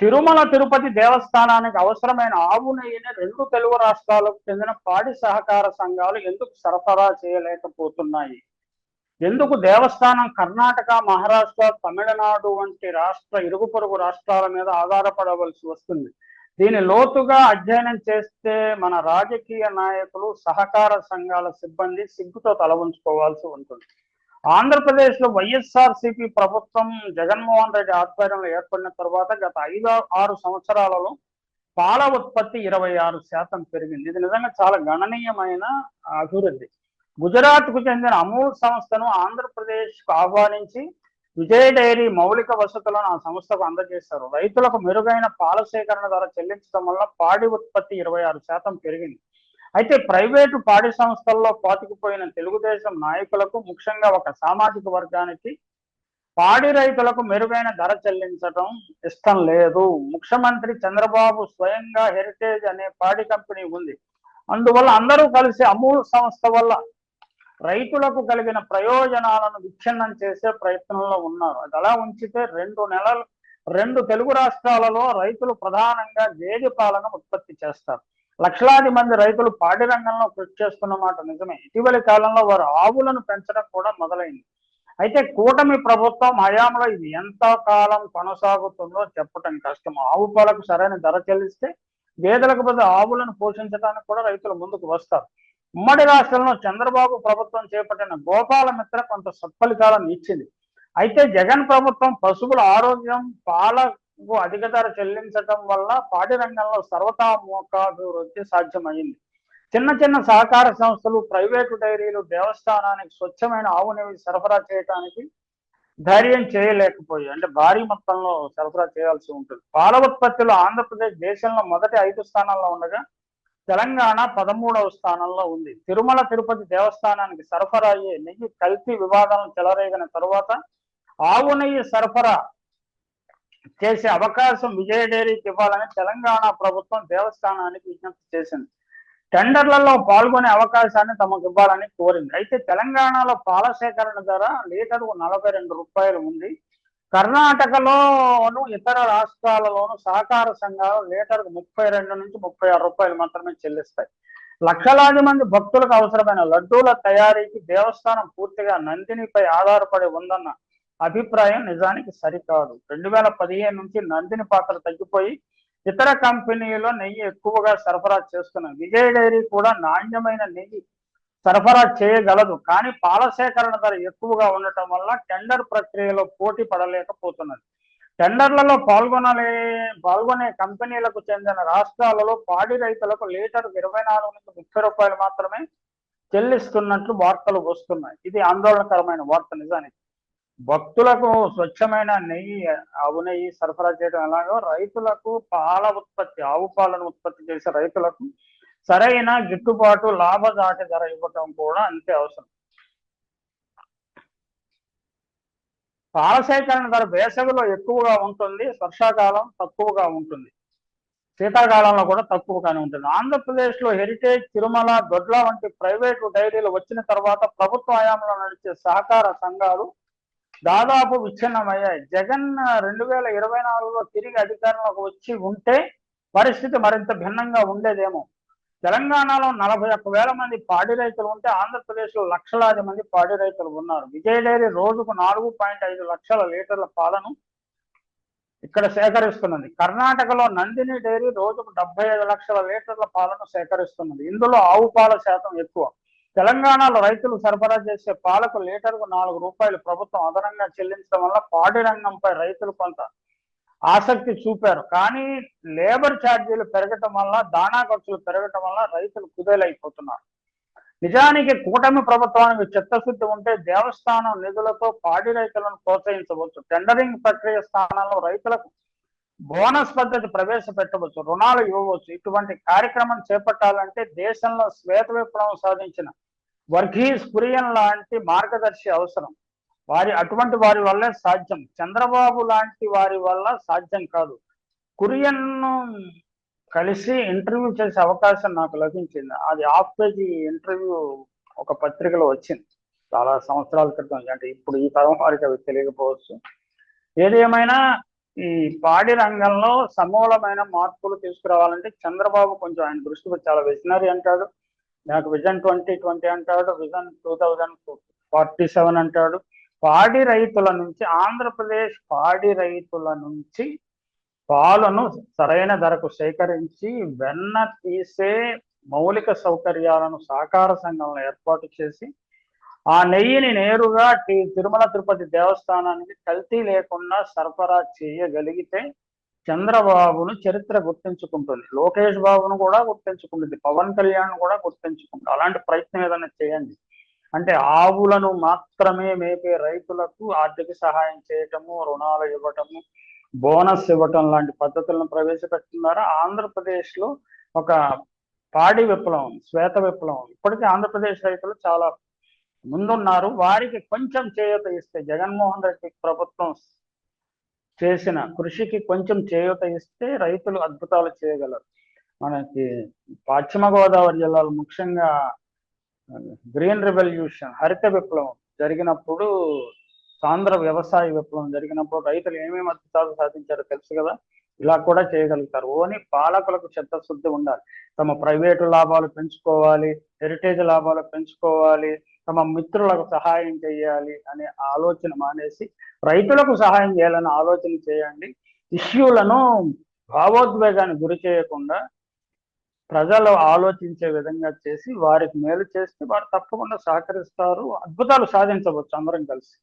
తిరుమల తిరుపతి దేవస్థానానికి అవసరమైన ఆవు నెయ్యిని రెండు తెలుగు రాష్ట్రాలకు చెందిన పాడి సహకార సంఘాలు ఎందుకు సరఫరా చేయలేకపోతున్నాయి? ఎందుకు దేవస్థానం కర్ణాటక మహారాష్ట్ర తమిళనాడు వంటి రాష్ట్ర ఇరుగు పొరుగు రాష్ట్రాల మీద ఆధారపడవలసి వస్తుంది? దీని లోతుగా అధ్యయనం చేస్తే మన రాజకీయ నాయకులు సహకార సంఘాల సిబ్బంది సిగ్గుతో తల ఉంచుకోవాల్సి ఉంటుంది. ఆంధ్రప్రదేశ్లో వైఎస్ఆర్ సిపి ప్రభుత్వం జగన్మోహన్ రెడ్డి ఆధ్వర్యంలో ఏర్పడిన తర్వాత గత ఐదు ఆరు సంవత్సరాలలో పాల ఉత్పత్తి ఇరవై ఆరు శాతం పెరిగింది. ఇది నిజంగా చాలా గణనీయమైన అభివృద్ధి. గుజరాత్కు చెందిన అమూల్ సంస్థను ఆంధ్రప్రదేశ్కు ఆహ్వానించి విజయ డైరీ మౌలిక వసతులను ఆ సంస్థకు అందజేశారు. రైతులకు మెరుగైన పాల సేకరణ ధర చెల్లించడం వల్ల పాడి ఉత్పత్తి ఇరవై ఆరు శాతం పెరిగింది. అయితే ప్రైవేటు పాడి సంస్థల్లో పాతుకుపోయిన తెలుగుదేశం నాయకులకు ముఖ్యంగా ఒక సామాజిక వర్గానికి పాడి రైతులకు మెరుగైన ధర చెల్లించడం ఇష్టం లేదు. ముఖ్యమంత్రి చంద్రబాబు స్వయంగా హెరిటేజ్ అనే పాడి కంపెనీ ఉంది. అందువల్ల అందరూ కలిసి అమూల్ సంస్థ వల్ల రైతులకు కలిగిన ప్రయోజనాలను విచ్ఛిన్నం చేసే ప్రయత్నంలో ఉన్నారు. అది అలా ఉంచితే రెండు నెలలు రెండు తెలుగు రాష్ట్రాలలో రైతులు ప్రధానంగా గేదె పాలను ఉత్పత్తి చేస్తారు. లక్షలాది మంది రైతులు పాడి రంగంలో కృషి చేస్తున్న మాట నిజమే. ఇటీవలి కాలంలో వారు ఆవులను పెంచడం కూడా మొదలైంది. అయితే కూటమి ప్రభుత్వం హయాంలో ఇది ఎంత కాలం కొనసాగుతుందో చెప్పటం కష్టం. ఆవు పాలకు సరైన ధర చెల్లిస్తే గేదెలకు బదులు ఆవులను పోషించడానికి కూడా రైతులు ముందుకు వస్తారు. ఉమ్మడి రాష్ట్రంలో చంద్రబాబు ప్రభుత్వం చేపట్టిన గోపాల మిత్ర కొంత సత్ఫలితాలను ఇచ్చింది. అయితే జగన్ ప్రభుత్వం పశువుల ఆరోగ్యం పాల ఇంకో అధిక ధర చెల్లించటం వల్ల పాడి రంగంలో సర్వతామోకాభివృద్ధి సాధ్యమైంది. చిన్న చిన్న సహకార సంస్థలు ప్రైవేటు డైరీలు దేవస్థానానికి స్వచ్ఛమైన ఆవు నెయ్యి సరఫరా చేయడానికి ధైర్యం చేయలేకపోయాయి. అంటే భారీ మొత్తంలో సరఫరా చేయాల్సి ఉంటుంది. పాల ఉత్పత్తిలో ఆంధ్రప్రదేశ్ దేశంలో మొదటి ఐదు స్థానాల్లో ఉండగా తెలంగాణ పదమూడవ స్థానంలో ఉంది. తిరుమల తిరుపతి దేవస్థానానికి సరఫరా అయ్యే నెయ్యి కల్తీ వివాదాలను చెలరేగిన తరువాత ఆవు నెయ్యి సరఫరా చేసే అవకాశం విజయ డైరీకి ఇవ్వాలని తెలంగాణ ప్రభుత్వం దేవస్థానానికి విజ్ఞప్తి చేసింది. టెండర్లలో పాల్గొనే అవకాశాన్ని తమకు ఇవ్వాలని కోరింది. అయితే తెలంగాణలో పాల సేకరణ ధర లీటర్కు నలభై రెండు రూపాయలు ఉంది. కర్ణాటకలోను ఇతర రాష్ట్రాలలోను సహకార సంఘాలు లీటర్కు ముప్పై రెండు నుంచి ముప్పై ఆరు రూపాయలు మాత్రమే చెల్లిస్తాయి. లక్షలాది మంది భక్తులకు అవసరమైన లడ్డూల తయారీకి దేవస్థానం పూర్తిగా నందినిపై ఆధారపడి ఉందన్న అభిప్రాయం నిజానికి సరికాదు. రెండు వేల పదిహేను నుంచి నందిని పాత్ర తగ్గిపోయి ఇతర కంపెనీలో నెయ్యి ఎక్కువగా సరఫరా చేస్తున్నాయి విజయ డైరీ కూడా నాణ్యమైన నెయ్యి సరఫరా చేయగలదు. కానీ పాల సేకరణ ధర ఎక్కువగా ఉండటం వల్ల టెండర్ ప్రక్రియలో పోటీ పడలేకపోతున్నది. టెండర్లలో పాల్గొనలే పాల్గొనే కంపెనీలకు చెందిన రాష్ట్రాలలో పాడి రైతులకు లీటర్కు ఇరవై నాలుగు నుంచి ముప్పై రూపాయలు మాత్రమే చెల్లిస్తున్నట్లు వార్తలు వస్తున్నాయి. ఇది ఆందోళనకరమైన వార్త నిజానికి. భక్తులకు స్వచ్ఛమైన నెయ్యి ఆవు నెయ్యి సరఫరా చేయడం ఎలాగో రైతులకు పాల ఉత్పత్తి ఆవు పాలను ఉత్పత్తి చేసే రైతులకు సరైన గిట్టుబాటు లాభదాటి ధర ఇవ్వటం కూడా అంతే అవసరం. పాల సేకరణ ధర వేసవిలో ఎక్కువగా ఉంటుంది వర్షాకాలం తక్కువగా ఉంటుంది. శీతాకాలంలో కూడా తక్కువగానే ఉంటుంది. ఆంధ్రప్రదేశ్లో హెరిటేజ్ తిరుమల దొడ్ల వంటి ప్రైవేటు డైరీలు వచ్చిన తర్వాత ప్రభుత్వ హయాంలో నడిచే సహకార సంఘాలు దాదాపు విచ్ఛిన్నమయ్యాయి. జగన్ రెండు వేల ఇరవై నాలుగులో తిరిగి అధికారంలోకి వచ్చి ఉంటే పరిస్థితి మరింత భిన్నంగా ఉండేదేమో. తెలంగాణలో నలభై ఒక్క వేల మంది పాడి రైతులు ఉంటే ఆంధ్రప్రదేశ్లో లక్షలాది మంది పాడి రైతులు ఉన్నారు. విజయ డైరీ రోజుకు నాలుగు పాయింట్ ఐదు లక్షల లీటర్ల పాలను ఇక్కడ సేకరిస్తున్నది. కర్ణాటకలో నందిని డైరీ రోజుకు డెబ్బై ఐదు లక్షల లీటర్ల పాలను సేకరిస్తున్నది. ఇందులో ఆవు పాల శాతం ఎక్కువ. తెలంగాణలో రైతులు సరఫరా చేసే పాలకు లీటర్కు నాలుగు రూపాయలు ప్రభుత్వం అదనంగా చెల్లించడం వల్ల పాడి రంగంపై రైతులు కొంత ఆసక్తి చూపారు. కానీ లేబర్ ఛార్జీలు పెరగటం వల్ల దాణా ఖర్చులు పెరగటం వల్ల రైతులు కుదేలైపోతున్నారు. నిజానికి కూటమి ప్రభుత్వానికి చిత్తశుద్ధి ఉంటే దేవస్థానం నిధులతో పాడి రైతులను ప్రోత్సహించవచ్చు. టెండరింగ్ ప్రక్రియ స్థానంలో రైతులకు బోనస్ పద్ధతి ప్రవేశపెట్టవచ్చు రుణాలు ఇవ్వవచ్చు. ఇటువంటి కార్యక్రమం చేపట్టాలంటే దేశంలో శ్వేత విప్లవం సాధించిన వర్గీస్ కురియన్ లాంటి మార్గదర్శి అవసరం. వారి అటువంటి వారి వల్లే సాధ్యం. చంద్రబాబు లాంటి వారి వల్ల సాధ్యం కాదు. కురియన్ కలిసి ఇంటర్వ్యూ చేసే అవకాశం నాకు లభించింది. అది ఆఫ్ పేజీ ఇంటర్వ్యూ ఒక పత్రికలో వచ్చింది. చాలా సంవత్సరాల క్రితం అంటే ఇప్పుడు ఈ తరం వారికి అవి తెలియకపోవచ్చు. ఏదేమైనా ఈ పాడి రంగంలో సమూలమైన మార్పులు తీసుకురావాలంటే చంద్రబాబు కొంచెం ఆయన దృష్టికి చాలా విజనరీ అంటాడు. నాకు విజన్ ట్వంటీ ట్వంటీ అంటాడు vision two thousand forty seven అంటాడు. పాడి రైతుల నుంచి ఆంధ్రప్రదేశ్ పాడి రైతుల నుంచి పాలను సరైన ధరకు సేకరించి వెన్న తీసే మౌలిక సౌకర్యాలను సహకార సంఘంలో ఏర్పాటు చేసి ఆ నెయ్యిని నేరుగా తిరుమల తిరుపతి దేవస్థానానికి కల్తీ లేకుండా సరఫరా చేయగలిగితే చంద్రబాబును చరిత్ర గుర్తించుకుంటుంది. లోకేష్ బాబును కూడా గుర్తించుకుంటుంది. పవన్ కళ్యాణ్ కూడా గుర్తించుకుంటుంది. అలాంటి ప్రయత్నం ఏదైనా చేయండి. అంటే ఆవులను మాత్రమే మేపే రైతులకు ఆర్థిక సహాయం చేయటము రుణాలు ఇవ్వటము బోనస్ ఇవ్వటం లాంటి పద్ధతులను ప్రవేశపెడుతున్నారా? ఆంధ్రప్రదేశ్లో ఒక పాడి విప్లవం శ్వేత విప్లవం. ఇప్పటికీ ఆంధ్రప్రదేశ్ రైతులు చాలా ముందున్నారు. వారికి కొంచెం చేయూత ఇస్తే జగన్మోహన్ రెడ్డి ప్రభుత్వం చేసిన కృషికి కొంచెం చేయూత ఇస్తే రైతులు అద్భుతాలు చేయగలరు. మనకి పశ్చిమ గోదావరి జిల్లాలో ముఖ్యంగా గ్రీన్ రెవల్యూషన్ హరిత విప్లవం జరిగినప్పుడు సాంద్ర వ్యవసాయ విప్లవం జరిగినప్పుడు రైతులు ఏమేమి అద్భుతాలు సాధించారో తెలుసు కదా? ఇలా కూడా చేయగలుగుతారు. ఓని పాలకులకు చిత్తశుద్ధి ఉండాలి. తమ ప్రైవేటు లాభాలు పెంచుకోవాలి హెరిటేజ్ లాభాలు పెంచుకోవాలి తమ మిత్రులకు సహాయం చేయాలి అనే ఆలోచన మానేసి రైతులకు సహాయం చేయాలని ఆలోచన చేయండి. ఇష్యూలను భావోద్వేగానికి గురి చేయకుండా ప్రజలు ఆలోచించే విధంగా చేసి వారికి మేలు చేస్తే వారు తప్పకుండా సహకరిస్తారు. అద్భుతాలు సాధించవచ్చు అందరం కలిసి.